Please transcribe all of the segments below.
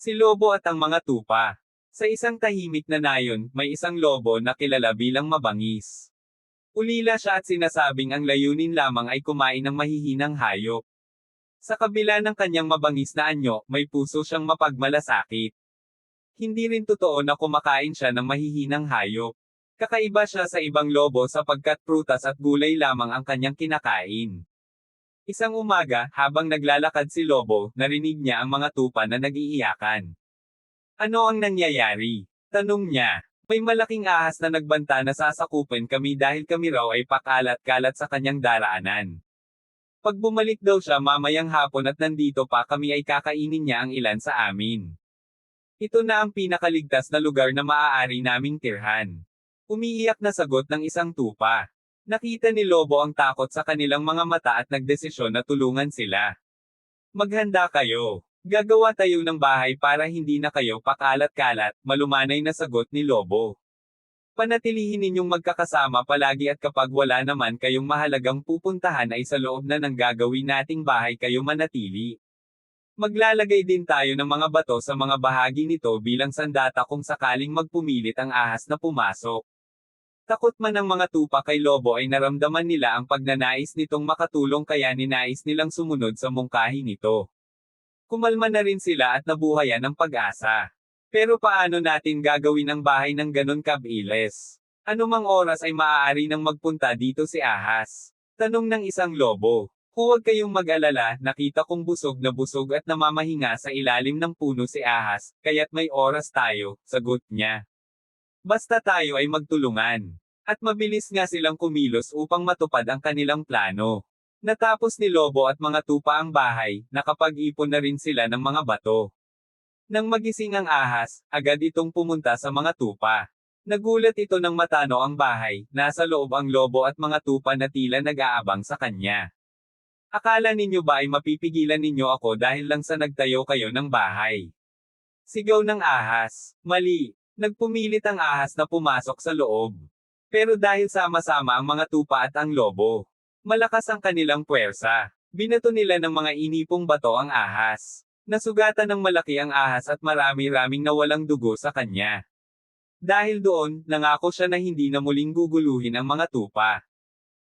Si Lobo at ang mga tupa. Sa isang tahimik na nayon, may isang lobo na kilala bilang mabangis. Ulila siya at sinasabing ang layunin lamang ay kumain ng mahihinang hayop. Sa kabila ng kanyang mabangis na anyo, may puso siyang mapagmalasakit. Hindi rin totoo na kumakain siya ng mahihinang hayop. Kakaiba siya sa ibang lobo sapagkat prutas at gulay lamang ang kanyang kinakain. Isang umaga, habang naglalakad si Lobo, narinig niya ang mga tupa na nag-iiyakan. Ano ang nangyayari? Tanong niya. May malaking ahas na nagbanta na sasakupan kami dahil kami raw ay pakalat-kalat sa kanyang daraanan. Pag bumalik daw siya mamayang hapon at nandito pa kami ay kakainin niya ang ilan sa amin. Ito na ang pinakaligtas na lugar na maaari naming tirhan. Umiiyak na sagot ng isang tupa. Nakita ni Lobo ang takot sa kanilang mga mata at nagdesisyon na tulungan sila. Maghanda kayo. Gagawa tayo ng bahay para hindi na kayo pakalat-kalat, malumanay na sagot ni Lobo. Panatilihin ninyong magkakasama palagi at kapag wala naman kayong mahalagang pupuntahan ay sa loob na ng gagawin nating bahay kayo manatili. Maglalagay din tayo ng mga bato sa mga bahagi nito bilang sandata kung sakaling magpumilit ang ahas na pumasok. Takot man ang mga tupa kay Lobo ay naramdaman nila ang pagnanais nitong makatulong kaya ninais nilang sumunod sa mungkahi nito. Kumalma na rin sila at nabuhayan ng pag-asa. Pero paano natin gagawin ang bahay ng ganon kabilis? Anumang oras ay maaari nang magpunta dito si Ahas. Tanong ng isang lobo. Huwag kayong mag-alala, nakita kong busog na busog at namamahinga sa ilalim ng puno si Ahas, kaya't may oras tayo, sagot niya. Basta tayo ay magtulungan. At mabilis nga silang kumilos upang matupad ang kanilang plano. Natapos ni Lobo at mga tupa ang bahay, nakapag-ipon na rin sila ng mga bato. Nang magising ang ahas, agad itong pumunta sa mga tupa. Nagulat ito ng matano ang bahay, nasa loob ang lobo at mga tupa na tila nag-aabang sa kanya. Akala ninyo ba ay mapipigilan ninyo ako dahil lang sa nagtayo kayo ng bahay? Sigaw ng ahas. Mali. Nagpumilit ang ahas na pumasok sa loob. Pero dahil sama-sama ang mga tupa at ang lobo, malakas ang kanilang puwersa. Binato nila ng mga inipong bato ang ahas. Nasugatan ng malaki ang ahas at marami-raming nawalang dugo sa kanya. Dahil doon, nangako siya na hindi na muling guguluhin ang mga tupa.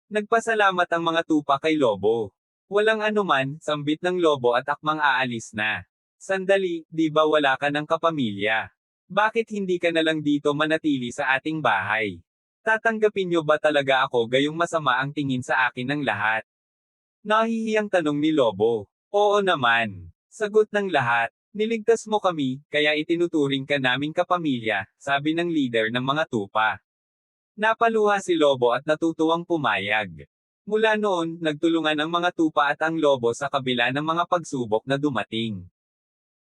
Nagpasalamat ang mga tupa kay Lobo. Walang anuman, sambit ng Lobo at akmang aalis na. Sandali, di ba wala ka ng kapamilya? Bakit hindi ka na lang dito manatili sa ating bahay? Tatanggapin niyo ba talaga ako gayong masama ang tingin sa akin ng lahat? Nahihiyang tanong ni Lobo. Oo naman. Sagot ng lahat. Niligtas mo kami, kaya itinuturing ka naming kapamilya, sabi ng leader ng mga tupa. Napaluha si Lobo at natutuwang pumayag. Mula noon, nagtulungan ang mga tupa at ang lobo sa kabila ng mga pagsubok na dumating.